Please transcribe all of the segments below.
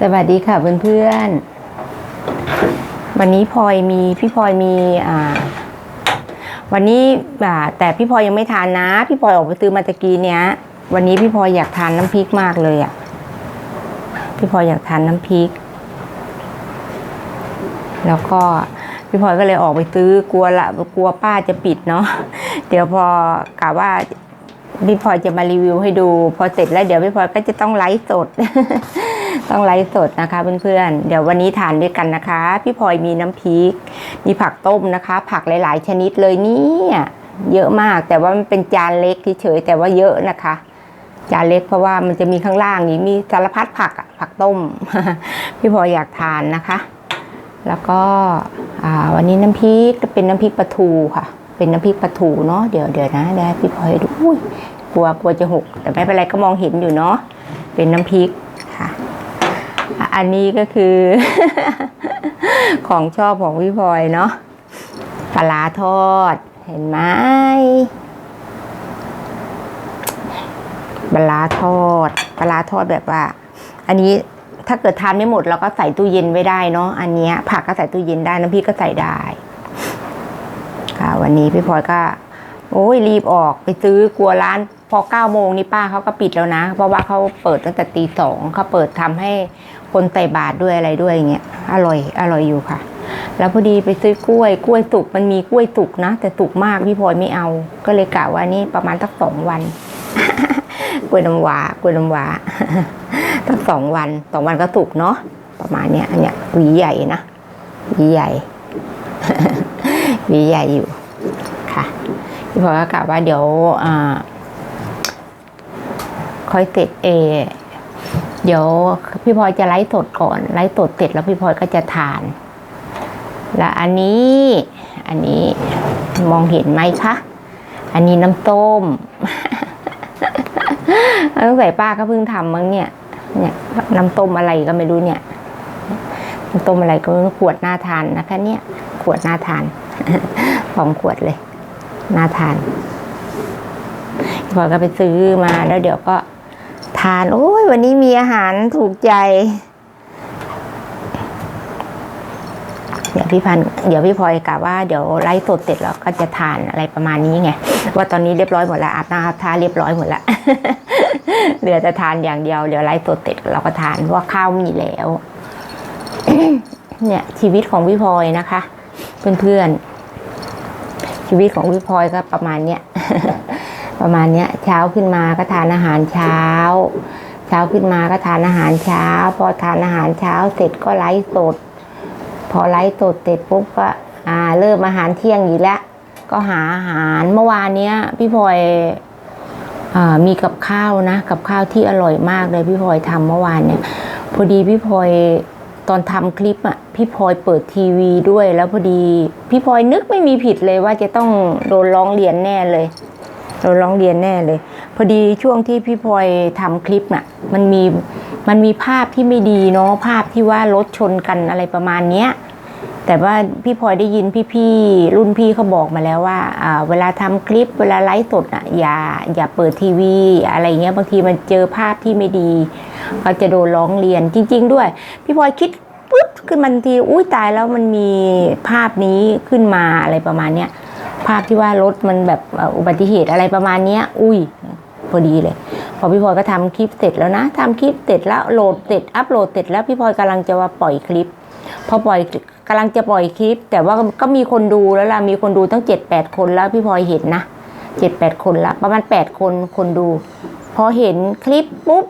สวัสดีค่ะเพื่อนๆ วันนี้พลอยมีพี่พลอยมีอ่า วันนี้อ่าแต่พี่พลอยยังไม่ทานนะ พี่พลอยออกไปซื้อมาตะกี้เนี้ย วันนี้พี่พลอยอยากทานน้ำพริกมากเลยอะ่ะ พี่พลอยอยากทานน้ำพริก แล้วก็พี่พลอยก็เลยออกไปซื้อกลัวละกลัวป้าจะปิดเนาะเดี๋ยวพอกะว่าพี่พลอยจะมารีวิวให้ดู พอเสร็จแล้วเดี๋ยวพี่พลอยก็จะต้องไลฟ์สด ต้องไลฟ์สดนะคะเพื่อนๆ เดี๋ยววันนี้ทานด้วยกันนะคะ พี่พลอยมีน้ำพริก มีผักต้มนะคะ ผักหลาย ๆ ชนิดเลยเนี่ยเยอะมากแต่ว่ามันเป็นจานเล็กเฉยแต่ว่าเยอะนะคะ จานเล็กเพราะว่ามันจะมีข้างล่างนี้มีสารพัดผักอะผักต้ม พี่พลอยอยากทานนะคะ แล้วก็วันนี้น้ำพริกเป็นน้ำพริกปลาทูค่ะ เป็นน้ำพริกปลาทูเนาะเดี๋ยวเดี๋ยวนะเดี๋ยวพี่พลอยดูอุ้ยกลัวกลัวจะหก แต่ไม่เป็นไรก็มองเห็นอยู่เนาะเป็นน้ำพริก อันนี้ก็คือ ของชอบของพี่พลอยเนาะปลาทอด เห็นไหมปลาทอดปลาทอดแบบว่า อันนี้ถ้าเกิดทานไม่หมดเราก็ใส่ตู้เย็นไว้ได้เนาะอันนี้ผักก็ใส่ตู้เย็นได้น้ำพริกก็ใส่ได้ ค่ะ วันนี้พี่พลอยก็ โอ้ยรีบออกไปซื้อกลัวร้าน พอเก้าโมงนี่ป้าเขาก็ปิดแล้วนะ เพราะว่าเขาเปิดตั้งแต่ตีสองเขาเปิดทำให้คนใส่บาตรด้วยอะไรด้วยอย่างเงี้ยอร่อยอร่อยอยู่ค่ะ แล้วพอดีไปซื้อกล้วยกล้วยสุกมันมีกล้วยสุกนะ แต่สุกมากพี่พลอยไม่เอา ก็เลยกะว่านี่ประมาณสักสองวันกล้วยน้ำว้ากล้วยน้ำว้าตั้งสองวันสองวันก็สุกเนาะประมาณเนี้ยอันเนี้ยหวีใหญ่นะหวีใหญ่หวีใหญ่อยู่ค่ะพี่พลอยก็กะว่าเดี๋ยวอ่า ค่อยเสร็จเอเดี๋ยวพี่พลอยจะไลฟ์สดก่อนไลฟ์สดเสร็จแล้วพี่พลอยก็จะทาน แล้วอันนี้อันนี้มองเห็นไหมคะ อันนี้น้ำต้มต้องใส่ป้าก็เพิ่งทำมั้งเนี่ย เนี่ยน้ำต้มอะไรก็ไม่รู้เนี่ยน้ำต้มอะไรก็ขวดน่าทานนะคะ เนี่ย ขวดน่าทานสองขวดเลยน่าทานพอก็ไปซื้อมาแล้วเดี๋ยวก็ ทาน โอ้ยวันนี้มีอาหารถูกใจ เดี๋ยวพี่พันเดี๋ยวพี่พลอยกะว่าเดี๋ยวไลฟ์สดเสร็จแล้วก็จะทานอะไรประมาณนี้ไง ว่าตอนนี้เรียบร้อยหมดแล้วอาบน้ำอาบท่าเรียบร้อยหมดแล้วเหลือจะทานอย่างเดียวเดี๋ยวไลฟ์สดเสร็จเราก็ทานเพราะว่าข้าวมีแล้ว เนี่ยชีวิตของพี่พลอยนะคะ เพื่อนๆชีวิตของพี่พลอยก็ประมาณเนี้ย ประมาณเนี้ยเช้าขึ้นมาก็ทานอาหารเช้า เช้าขึ้นมาก็ทานอาหารเช้า พอทานอาหารเช้าเสร็จก็ไลฟ์สด พอไลฟ์สดเสร็จปุ๊บก็อ่าเริ่มอาหารเที่ยงอีกแล้ว ก็หาอาหารเมื่อวานเนี้ยพี่พลอยอมีกับข้าวนะ กับข้าวที่อร่อยมากเลยพี่พลอยทำเมื่อวานเนี่ย พอดีพี่พลอยตอนทำคลิปอะพี่พลอยเปิดทีวีด้วยแล้วพอดี พี่พลอยนึกไม่มีผิดเลยว่าจะต้องโดนร้องเรียนแน่เลย โดนร้องเรียนแน่เลย พอดีช่วงที่พี่พลอยทำคลิปน่ะ มันมีมันมีภาพที่ไม่ดีเนาะภาพที่ว่ารถชนกันอะไรประมาณเนี้ยแต่ว่าพี่พลอยได้ยินพี่ๆรุ่นพี่เขาบอกมาแล้วว่าเวลาทำคลิปเวลาไลฟ์สดอะอย่าอย่าเปิดทีวี อะไรเงี้ยบางทีมันเจอภาพที่ไม่ดีก็จะโดนร้องเรียนจริง ๆ ด้วย พี่พลอยคิดปุ๊บขึ้นมันทีอุ้ยตายแล้วมันมีภาพนี้ขึ้นมาอะไรประมาณเนี้ยาพที่ว่ารถมันแบบอุบัติเหตุอะไรประมาณนี้อุ้ยพอดีเลย พอพี่พลอยก็ทำคลิปเสร็จแล้วนะทำคลิปเสร็จแล้วโหลดเสร็จอัพโหลดเสร็จแล้วพี่พลอยกำลังจะว่าปล่อยคลิป พอปล่อยกำลังจะปล่อยคลิป แต่ว่าก็มีคนดูแล้วล่ะมีคนดูตั้งเจ็ดแปดคนแล้วพี่พลอยเห็นนะเจ็ดแปดคนละประมาณแปดคนคนดู พอเห็นคลิปปุ๊บ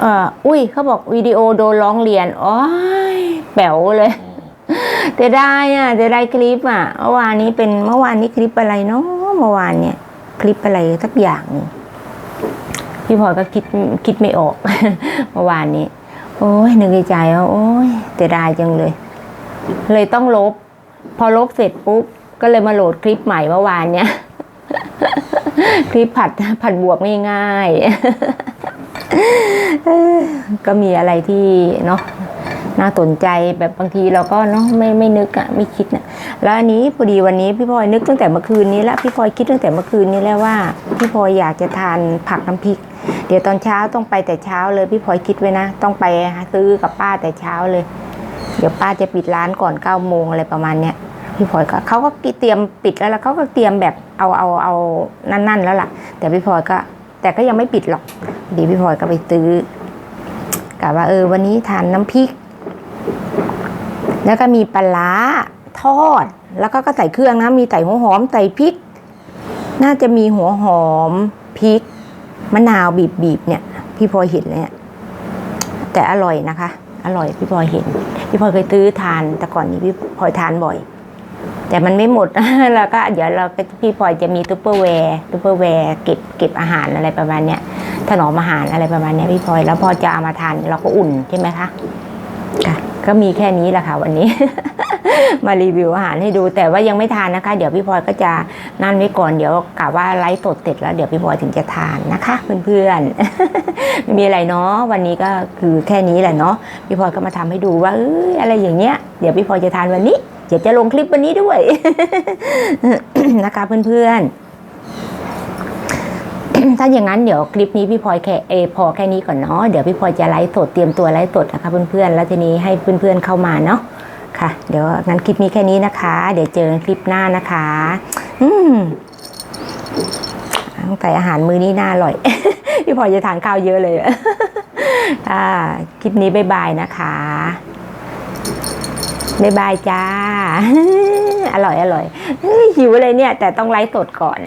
เอ่ออุ้ยเขาบอกวิดีโอโดนร้องเรียนโอ้ยแป๋วเลย แต่ได้อะแต่ได้คลิปอะเมื่อวานนี้เป็นเมื่อวานนี้คลิปอะไรเนาะเมื่อวานเนี่ย คลิปอะไรสักอย่างพี่พลอยก็คิดคิดไม่ออกเมื่อวานนี้ โอ้ยนึกในใจว่าโอ้ยแต่ได้จังเลย เลยต้องลบ พอลบเสร็จปุ๊บก็เลยมาโหลดคลิปใหม่เมื่อวานเนี้ยคลิปผัดผัดบวบง่ายๆก็มีอะไรที่เนาะ น่าสนใจแบบบางทีเราก็เนาะไม่ไม่นึกอะไม่คิดอะแล้วอันนี้พอดีวันนี้พี่พลอยนึกตั้งแต่เมื่อคืนนี้แล้วพี่พลอยคิดตั้งแต่เมื่อคืนนี้แล้วว่า พี่พลอยอยากจะทานผักน้ำพริก เดี๋ยวตอนเช้าต้องไปแต่เช้าเลยพี่พลอยคิดไว้นะ ต้องไปซื้อกับป้าแต่เช้าเลย เดี๋ยวป้าจะปิดร้านก่อนเก้าโมงอะไรประมาณเนี้ยพี่พลอยก็เขาก็เตรียมปิดแล้วแล้วเขาก็เตรียมแบบเอาเอาเอานั่นๆแล้วล่ะ แต่พี่พลอยก็ แต่ก็ยังไม่ปิดหรอกดีพี่พลอยก็ไปซื้อกะว่าเออวันนี้ทานน้ำพริก แล้วก็มีปลาทอด แล้วก็ก็ใส่เครื่องนะ มีใส่หัวหอม ใส่พริก น่าจะมีหัวหอมพริก มะนาวบีบบีบๆเนี่ย พี่พลอยเห็นเลยเนี่ยแต่อร่อยนะคะ อร่อยพี่พลอยเห็น พี่พลอยเคยซื้อทาน แต่ก่อนนี้พี่พลอยทานบ่อย แต่มันไม่หมด แล้วก็เดี๋ยวเราพี่พลอยจะมีซูเปอร์แวร์ซูเปอร์แวร์เก็บเก็บอาหารอะไรประมาณเนี้ยถนอมอาหารอะไรประมาณเนี้ยพี่พลอยแล้วพอจะเอามาทานเราก็อุ่นใช่ไหมคะค่ะ ก็มีแค่นี้แหละค่ะวันนี้ มารีวิวอาหารให้ดูแต่ว่ายังไม่ทานนะคะ เดี๋ยวพี่พลอยก็จะนั่นไว้ก่อนเดี๋ยวกะว่าไลฟ์สดเสร็จแล้วเดี๋ยวพี่พลอยถึงจะทานนะคะ เพื่อนๆไม่มีอะไรเนาะวันนี้ก็คือแค่นี้แหละเนาะพี่พลอยก็มาทำให้ดูว่าเอยอะไรอย่างเงี้ยเดี๋ยวพี่พลอยจะทานวันนี้เดี๋ยวจะลงคลิปวันนี้ด้วยนะคะเพื่อนๆ ถ้าอย่างนั้นเดี๋ยวคลิปนี้พี่พลอยแค่เอพอแค่นี้ก่อนเนาะเดี๋ยวพี่พลอยจะไลฟ์สดเตรียมตัวไลฟ์สดนะคะเพื่อนๆแล้วทีนี้ให้เพื่อนๆเข้ามาเนาะค่ะ เดี๋ยวงั้นคลิปนี้แค่นี้นะคะ เดี๋ยวเจอกันคลิปหน้านะคะ อืมต้งใส่อาหารมื้อนี้น่าอร่อย พี่พลอยจะทานข้าวเยอะเลยอ่าคลิปนี้บ๊ายบายนะคะบ๊ายบายจ้า อร่อยอร่อยเฮ้ยหิวเลยเนี่ย แต่ต้องไลฟ์สดก่อน